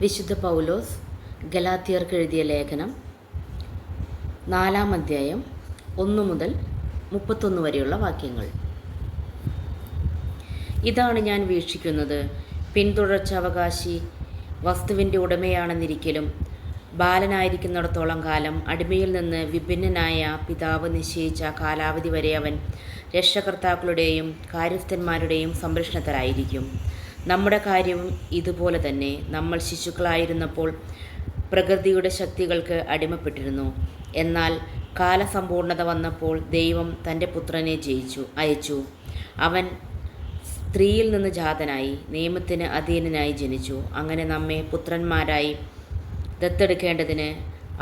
വിശുദ്ധ പൗലോസ് ഗലാത്തിയർക്ക് എഴുതിയ ലേഖനം നാലാം അധ്യായം ഒന്ന് മുതൽ മുപ്പത്തൊന്ന് വരെയുള്ള വാക്യങ്ങൾ. ഇതാണ് ഞാൻ വീക്ഷിക്കുന്നത്. പിന്തുടർച്ച അവകാശി വസ്തുവിന്റെ ഉടമയാണെന്നിരിക്കലും ബാലനായിരിക്കുന്നിടത്തോളം കാലം അടിമയിൽ നിന്ന് വിഭിന്നനായ പിതാവ് നിശ്ചയിച്ച കാലാവധി വരെ അവൻ രക്ഷകർത്താക്കളുടെയും കാര്യസ്ഥന്മാരുടെയും സംരക്ഷണത്തിലായിരിക്കും നമ്മുടെ കാര്യവും ഇതുപോലെ തന്നെ. നമ്മൾ ശിശുക്കളായിരുന്നപ്പോൾ പ്രകൃതിയുടെ ശക്തികൾക്ക് അടിമപ്പെട്ടിരുന്നു. എന്നാൽ കാലസമ്പൂർണത വന്നപ്പോൾ ദൈവം തന്റെ പുത്രനെ ജയിച്ചു അയച്ചു. അവൻ സ്ത്രീയിൽ നിന്ന് ജാതനായി നിയമത്തിന് അധീനനായി ജനിച്ചു. അങ്ങനെ നമ്മെ പുത്രന്മാരായി ദത്തെടുക്കേണ്ടതിന്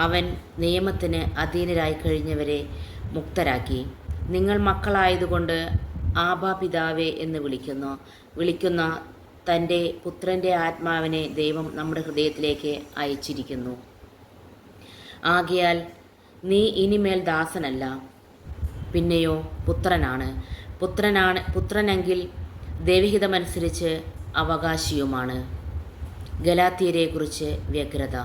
അവൻ നിയമത്തിന് അധീനരായി കഴിഞ്ഞവരെ മുക്തരാക്കി. നിങ്ങൾ മക്കളായതുകൊണ്ട് ആബാ പിതാവേ എന്ന് വിളിക്കുന്നു. വിളിക്കുന്ന തന്റെ പുത്രന്റെ ആത്മാവിനെ ദൈവം നമ്മുടെ ഹൃദയത്തിലേക്ക് അയച്ചിരിക്കുന്നു. ആകയാൽ നീ ഇനിമേൽ ദാസനല്ല പിന്നെയോ പുത്രനാണ്. പുത്രനാണ് പുത്രനെങ്കിൽ ദൈവഹിതമനുസരിച്ച് അവകാശിയുമാണ്. ഗലാത്തിയരെക്കുറിച്ച് വ്യഗ്രത.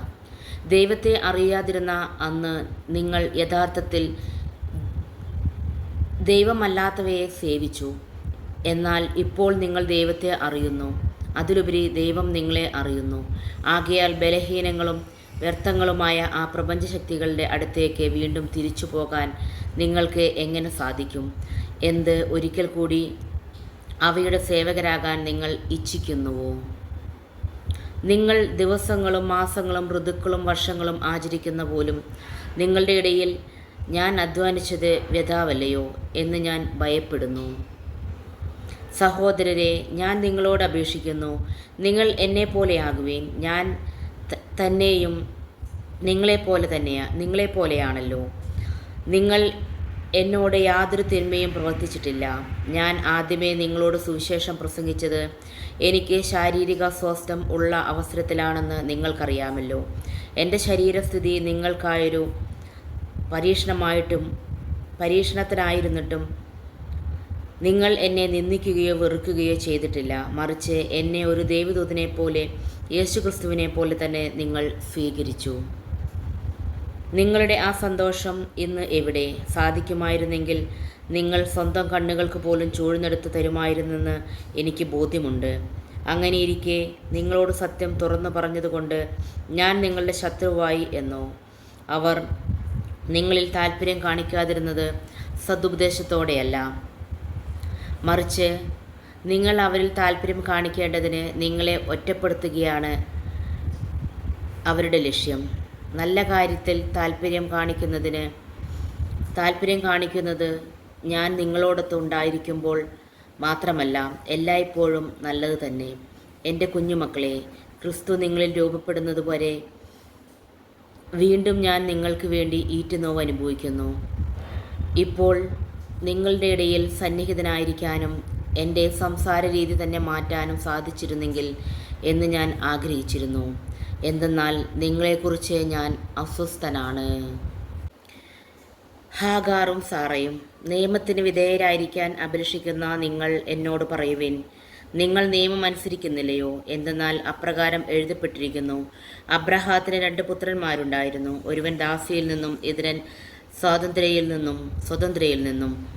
ദൈവത്തെ അറിയാതിരുന്ന അന്ന് നിങ്ങൾ യഥാർത്ഥത്തിൽ ദൈവമല്ലാത്തവയെ സേവിച്ചു. എന്നാൽ ഇപ്പോൾ നിങ്ങൾ ദൈവത്തെ അറിയുന്നു. അതിലുപരി ദൈവം നിങ്ങളെ അറിയുന്നു. ആകയാൽ ബലഹീനങ്ങളും വ്യർത്ഥങ്ങളുമായ ആ പ്രപഞ്ചശക്തികളുടെ അടുത്തേക്ക് വീണ്ടും തിരിച്ചു പോകാൻ നിങ്ങൾക്ക് എങ്ങനെ സാധിക്കും? എന്ത് ഒരിക്കൽ കൂടി അവയുടെ സേവകരാകാൻ നിങ്ങൾ ഇച്ഛിക്കുന്നുവോ? നിങ്ങൾ ദിവസങ്ങളും മാസങ്ങളും ഋതുക്കളും വർഷങ്ങളും ആചരിക്കുന്ന പോലും നിങ്ങളുടെ ഇടയിൽ ഞാൻ അധ്വാനിച്ചത് വ്യഥാവല്ലയോ എന്ന് ഞാൻ ഭയപ്പെടുന്നു. സഹോദരരെ ഞാൻ നിങ്ങളോട് അപേക്ഷിക്കുന്നു. നിങ്ങൾ എന്നെ പോലെയാകുവേൻ. ഞാൻ തന്നെയും നിങ്ങളെപ്പോലെ തന്നെയാണ് നിങ്ങളെപ്പോലെയാണല്ലോ നിങ്ങൾ എന്നോട് യാതൊരു തിന്മയും പ്രവർത്തിച്ചിട്ടില്ല. ഞാൻ ആദ്യമേ നിങ്ങളോട് സുവിശേഷം പ്രസംഗിച്ചത് എനിക്ക് ശാരീരിക സ്വാസ്ഥ്യം ഉള്ള അവസരത്തിലാണെന്ന് നിങ്ങൾക്കറിയാമല്ലോ. എന്റെ ശരീരസ്ഥിതി നിങ്ങൾക്കായൊരു പരീക്ഷണമായിട്ടും പരീക്ഷണത്തിനായിരുന്നിട്ടും നിങ്ങൾ എന്നെ നിന്ദിക്കുകയോ വെറുക്കുകയോ ചെയ്തിട്ടില്ല. മറിച്ച് എന്നെ ഒരു ദൈവദൂതനെ പോലെ യേശുക്രിസ്തുവിനെ പോലെ തന്നെ നിങ്ങൾ സ്വീകരിച്ചു. നിങ്ങളുടെ ആ സന്തോഷം ഇന്ന് എവിടെ? സാധിക്കുമായിരുന്നെങ്കിൽ നിങ്ങൾ സ്വന്തം കണ്ണുകൾക്ക് പോലും ചൂഴ്ന്നെടുത്ത് തരുമായിരുന്നെന്ന് എനിക്ക് ബോധ്യമുണ്ട്. അങ്ങനെയിരിക്കെ നിങ്ങളോട് സത്യം തുറന്നു പറഞ്ഞതുകൊണ്ട് ഞാൻ നിങ്ങളുടെ ശത്രുവായി എന്നോ. അവർ നിങ്ങളിൽ താല്പര്യം കാണിക്കാതിരുന്നത് സതുപദേശത്തോടെയല്ല മറിച്ച് നിങ്ങൾ അവരിൽ താല്പര്യം കാണിക്കേണ്ടതിന് നിങ്ങളെ ഒറ്റപ്പെടുത്തുകയാണ് അവരുടെ ലക്ഷ്യം. നല്ല കാര്യത്തിൽ താല്പര്യം കാണിക്കുന്നതിന് താല്പര്യം കാണിക്കുന്നത് ഞാൻ നിങ്ങളോടൊത്ത് ഉണ്ടായിരിക്കുമ്പോൾ മാത്രമല്ല എല്ലായ്പ്പോഴും നല്ലത് തന്നെ. എന്റെ കുഞ്ഞുമക്കളെ ക്രിസ്തു നിങ്ങളിൽ രൂപപ്പെടുന്നത് വരെ വീണ്ടും ഞാൻ നിങ്ങൾക്ക് വേണ്ടി ഈറ്റുനോവ് അനുഭവിക്കുന്നു. ഇപ്പോൾ നിങ്ങളുടെ ഇടയിൽ സന്നിഹിതനായിരിക്കാനും എന്റെ സംസാര രീതി തന്നെ മാറ്റാനും സാധിച്ചിരുന്നെങ്കിൽ എന്ന് ഞാൻ ആഗ്രഹിച്ചിരുന്നു. എന്തെന്നാൽ നിങ്ങളെക്കുറിച്ച് ഞാൻ അസ്വസ്ഥനാണ്. ഹാഗാറും സാറയും നിയമത്തിന് വിധേയരായിരിക്കാൻ അഭിലഷിക്കുന്ന നിങ്ങൾ എന്നോട് പറയുവിൻ. നിങ്ങൾ നിയമം അനുസരിക്കുന്നില്ലയോ? എന്തെന്നാൽ അപ്രകാരം എഴുതപ്പെട്ടിരിക്കുന്നു. അബ്രഹാത്തിന് രണ്ട് പുത്രന്മാരുണ്ടായിരുന്നു. ഒരുവൻ ദാസിയിൽ നിന്നും എതിരൻ സ്വാതന്ത്ര്യയിൽ നിന്നും സ്വതന്ത്രയിൽ നിന്നും.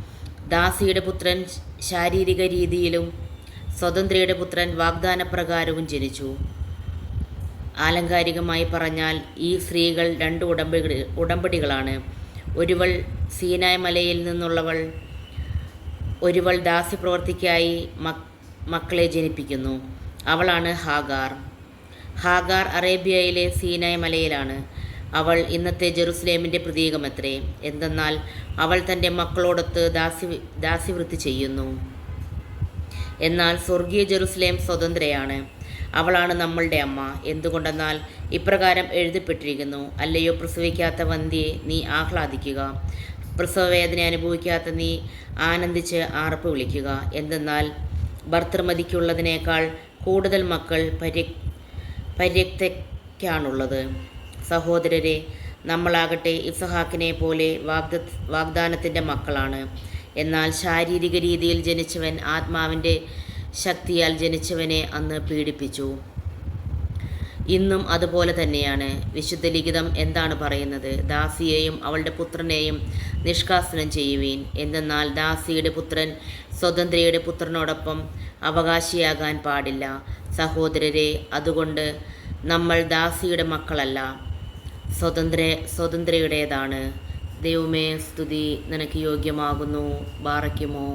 ദാസിയുടെ പുത്രൻ ശാരീരിക രീതിയിലും സ്വതന്ത്രയുടെ പുത്രൻ വാഗ്ദാനപ്രകാരവും ജനിച്ചു. ആലങ്കാരികമായി പറഞ്ഞാൽ ഈ സ്ത്രീകൾ രണ്ട് ഉടമ്പടി ഉടമ്പടികളാണ്. ഒരുവൾ സീനായ് മലയിൽ നിന്നുള്ളവൾ ഒരുവൾ ദാസ്യപ്രവർത്തിക്കായി മക് മക്കളെ ജനിപ്പിക്കുന്നു. അവളാണ് ഹാഗാർ. ഹാഗാർ അറേബ്യയിലെ സീനായ് മലയിലാണ് അവൾ ഇന്നത്തെ ജെറുസലേമിന്റെ പ്രതീകമത്രേ. എന്തെന്നാൽ അവൾ തന്റെ മക്കളോടൊത്ത് ദാസി ദാസിവൃത്തി ചെയ്യുന്നു. എന്നാൽ സ്വർഗീയ ജെറുസലേം സ്വതന്ത്രയാണ്. അവളാണ് നമ്മളുടെ അമ്മ. എന്തുകൊണ്ടെന്നാൽ ഇപ്രകാരം എഴുതിപ്പെട്ടിരിക്കുന്നു അല്ലയോ പ്രസവിക്കാത്ത വന്ധ്യയെ നീ ആഹ്ലാദിക്കുക. പ്രസവവേദന അനുഭവിക്കാത്ത നീ ആനന്ദിച്ച് ആർപ്പ് വിളിക്കുക. എന്തെന്നാൽ ഭർത്തൃമതിക്കുള്ളതിനേക്കാൾ കൂടുതൽ മക്കൾ പര്യ പര്യക്തയ്ക്കാണുള്ളത് സഹോദരരെ നമ്മളാകട്ടെ ഇസഹാക്കിനെ പോലെ വാഗ്ദ വാഗ്ദാനത്തിന്റെ മക്കളാണ്. എന്നാൽ ശാരീരിക രീതിയിൽ ജനിച്ചവൻ ആത്മാവിന്റെ ശക്തിയാൽ ജനിച്ചവനെ അന്ന് പീഡിപ്പിച്ചു. ഇന്നും അതുപോലെ തന്നെയാണ്. വിശുദ്ധ ലിഖിതം എന്താണ് പറയുന്നത്? ദാസിയെയും അവളുടെ പുത്രനെയും നിഷ്കാസനം ചെയ്യുവീൻ. എന്നാൽ ദാസിയുടെ പുത്രൻ സ്വതന്ത്രയുടെ പുത്രനോടൊപ്പം അവകാശിയാകാൻ പാടില്ല. സഹോദരരെ അതുകൊണ്ട് നമ്മൾ ദാസിയുടെ മക്കളല്ല. സ്വതന്ത്ര സ്വതന്ത്രയുടേതാണ്. ദൈവമേ സ്തുതി നിനക്ക് യോഗ്യമാകുന്നു. ബാറയ്ക്കുമോ